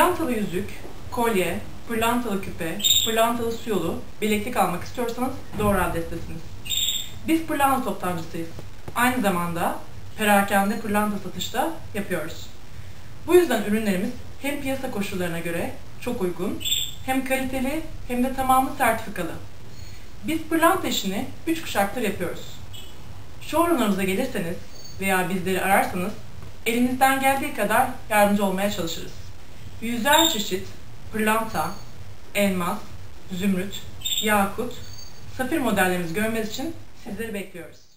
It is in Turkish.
Pırlantalı yüzük, kolye, pırlantalı küpe, pırlantalı su yolu, bileklik almak istiyorsanız doğru adrestesiniz. Biz pırlanta toptancısıyız. Aynı zamanda perakende pırlanta satışta yapıyoruz. Bu yüzden ürünlerimiz hem piyasa koşullarına göre çok uygun, hem kaliteli hem de tamamı sertifikalı. Biz pırlanta işini 3 kuşaktır yapıyoruz. Showroomlarımıza gelirseniz veya bizleri ararsanız elimizden geldiği kadar yardımcı olmaya çalışırız. Yüzler çeşit pırlanta, elmas, zümrüt, yakut, safir modellerimizi görmeniz için sizleri bekliyoruz.